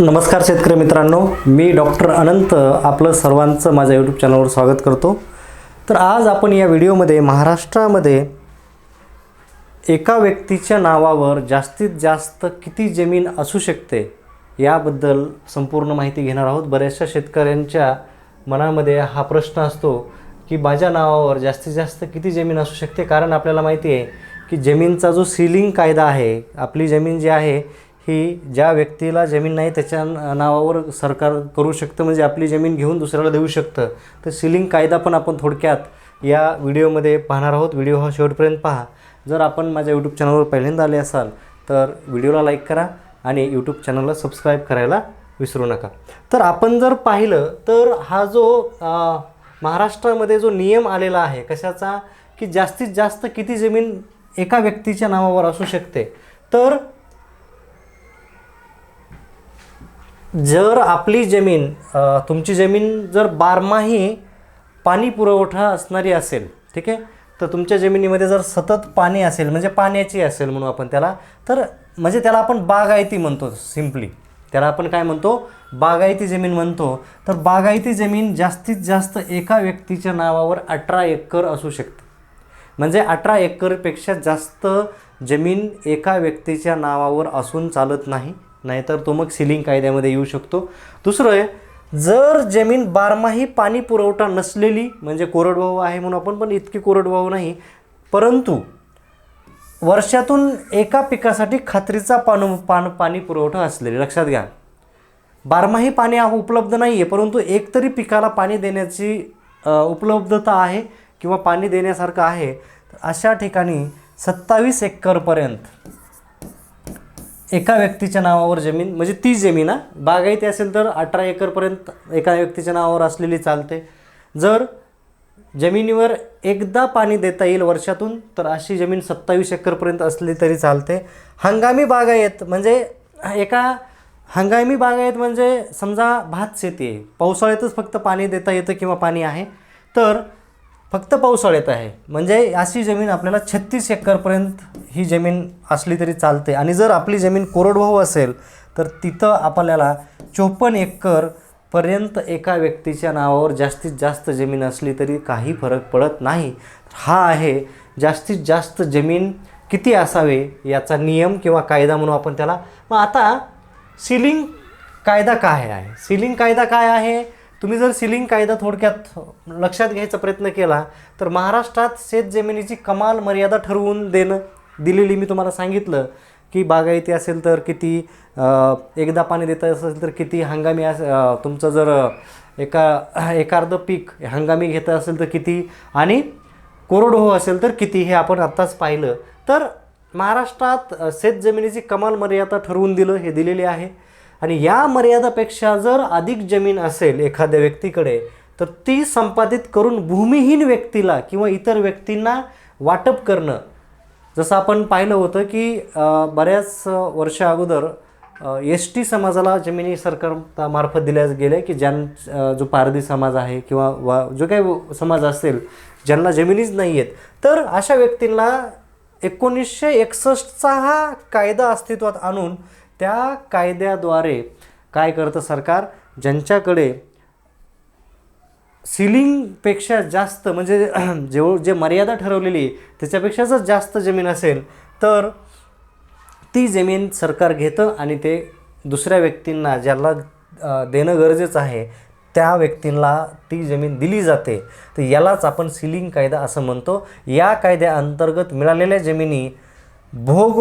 नमस्कार शेतकरी मित्रांनो मी डॉक्टर अनंत आपलं सर्वांचं माझ्या यूट्यूब चॅनलवर स्वागत करतो. तर आज आपण या व्हिडिओमध्ये महाराष्ट्रामध्ये एका व्यक्तीच्या नावावर जास्तीत जास्त किती जमीन असू शकते याबद्दल संपूर्ण माहिती घेणार आहोत. बऱ्याचशा शेतकऱ्यांच्या मनामध्ये हा प्रश्न असतो की माझ्या नावावर जास्तीत जास्त किती जमीन असू शकते? कारण आपल्याला माहिती आहे की जमीनचा जो सिलिंग कायदा आहे आपली जमीन जी आहे ही ज्या व्यक्तीला जमीन नाही त्याच्या नावावर सरकार करू शकतं म्हणजे आपली जमीन घेऊन दुसऱ्याला देऊ शकतं. तर सिलिंग कायदा पण आपण थोडक्यात या व्हिडिओमध्ये पाहणार आहोत. व्हिडिओ हा शेवटपर्यंत पहा. जर आपण माझ्या यूट्यूब चॅनलवर पहिल्यांदा आले असाल तर व्हिडिओला लाईक करा आणि यूट्यूब चॅनलला सबस्क्राईब करायला विसरू नका. तर आपण जर पाहिलं तर हा जो महाराष्ट्रामध्ये जो नियम आलेला आहे कशाचा? की जास्तीत जास्त किती जमीन एका व्यक्तीच्या नावावर असू शकते. तर जर आपली जमीन तुमची जमीन जर बारमाही पाणी पुरवठा असणारी असेल ठीक आहे? तर तुमच्या जमिनीमध्ये जर सतत पाणी असेल म्हणजे पाण्याची असेल म्हणू आपण त्याला तर म्हणजे त्याला आपण बागायती म्हणतो सिम्पली. त्याला आपण काय म्हणतो? बागायती जमीन म्हणतो. तर बागायती जमीन जास्तीत जास्त एका व्यक्तीच्या नावावर अठरा एकर असू शकते. म्हणजे अठरा एकरपेक्षा जास्त जमीन एका व्यक्तीच्या नावावर असून चालत नाही. नाहीतर तो मग सिलिंग कायद्यामध्ये येऊ शकतो. दुसरं आहे जर जमीन बारमाही पाणी पुरवठा नसलेली म्हणजे कोरडवाहू आहे म्हणून आपण पण इतकी कोरडवाहू नाही परंतु वर्षातून एका पिकासाठी खात्रीचा पान पान पाणी पुरवठा असलेली लक्षात घ्या. बारमाही पाणी उपलब्ध नाही आहे परंतु एकतरी पिकाला पाणी देण्याची उपलब्धता आहे किंवा पाणी देण्यासारखं आहे तर अशा ठिकाणी सत्तावीस एकरपर्यंत एका व्यक्तीच्या नावावर जमीन म्हणजे ती जमीन हा. बागायती असेल तर अठरा एकरपर्यंत एका व्यक्तीच्या नावावर असलेली चालते. जर जमिनीवर एकदा पाणी देता येईल वर्षातून तर अशी जमीन सत्तावीस एकरपर्यंत असली तरी चालते. हंगामी बागायत म्हणजे एका हंगामी बागायत म्हणजे समजा भात शेती आहे. पावसाळ्यातच फक्त पाणी देता येतं किंवा पाणी आहे. तर फक्त पावसाळ्यात आहे. म्हणजे अशी जमीन आपल्याला छत्तीस एकरपर्यंत ही जमीन असली तरी चालते. आणि जर आपली जमीन कोरडवाहू असेल तर तिथं आपल्याला चोपन्न एकर पर्यंत एका व्यक्तीच्या नावावर जास्तीत जास्त जमीन असली तरी काही फरक पडत नाही. हा आहे जास्तीत जास्त जमीन किती असावे याचा नियम किंवा कायदा म्हणून आपण त्याला मग आता सिलिंग कायदा काय आहे? सिलिंग कायदा काय आहे? तुम्ही जर सिलिंग कायदा थोडक्यात लक्षात घ्यायचा प्रयत्न केला तर महाराष्ट्रात शेत जमिनीची कमाल मर्यादा ठरवून देणं दिलेली मी तुम्हाला सांगितलं की बागायती असेल तर किती एकदा पाणी देता असेल तर किती हंगामी अस तुमचं जर एका एखादं पीक हंगामी घेत असेल तर किती आणि कोरडवाहू असेल तर किती हे आपण आत्ताच पाहिलं. तर महाराष्ट्रात शेतजमिनीची शेत जमिनीची कमाल मर्यादा ठरवून दिलं हे दिलेले आहे. आणि या मर्यादापेक्षा जर अधिक जमीन असेल एखाद्या व्यक्तीकडे तर ती संपादित करून भूमिहीन व्यक्तीला किंवा इतर व्यक्तींना वाटप करणं. जसं आपण पाहिलं होतं की बऱ्याच वर्षा अगोदर एस टी समाजाला जमिनी सरकार मार्फत दिल्या गेल्या की ज्यां जो पारधी समाज आहे किंवा वा जो काही समाज असेल ज्यांना जमिनीच नाही आहेत तर अशा व्यक्तींना एकोणीसशे एकसष्टचा हा कायदा अस्तित्वात आणून त्या कायद्याद्वारे काय करतं सरकार? ज्यांच्याकडे सिलिंगपेक्षा जास्त म्हणजे जेव जे मर्यादा ठरवलेली त्याच्यापेक्षा जर जास्त जमीन असेल तर ती जमीन सरकार घेतं आणि ते दुसऱ्या व्यक्तींना ज्याला देणं गरजेचं आहे त्या व्यक्तींना ती जमीन दिली जाते. तर यालाच आपण सिलिंग कायदा असं म्हणतो. या कायद्याअंतर्गत मिळालेल्या जमिनी भोग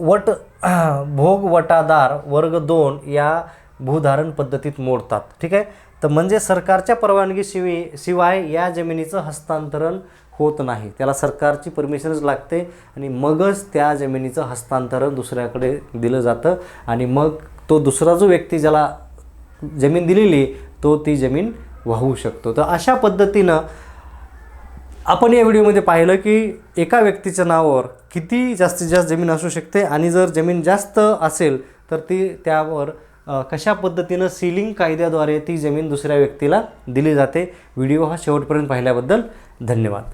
वट भोगवटादार वर्ग दोन या भूधारण पद्धतीत मोडतात. ठीक आहे? तर म्हणजे सरकारच्या परवानगीशिवाय शिवाय या जमिनीचं हस्तांतरण होत नाही. त्याला सरकारची परमिशनच लागते आणि मगच त्या जमिनीचं हस्तांतरण दुसऱ्याकडे दिलं जातं आणि मग तो दुसरा जो व्यक्ती ज्याला जमीन दिलेली तो ती जमीन वाहू शकतो. तर अशा पद्धतीनं आपण या व्हिडिओमध्ये पाहिलं की एका व्यक्तीच्या नावावर किती जास्तीत जास्त जमीन असू शकते आणि जर जमीन जास्त असेल तर ती त्यावर कशा पद्धतीनं सिलिंग कायद्याद्वारे ती जमीन दुसऱ्या व्यक्तीला दिली जाते? व्हिडिओ हा शेवटपर्यंत पाहिल्याबद्दल धन्यवाद.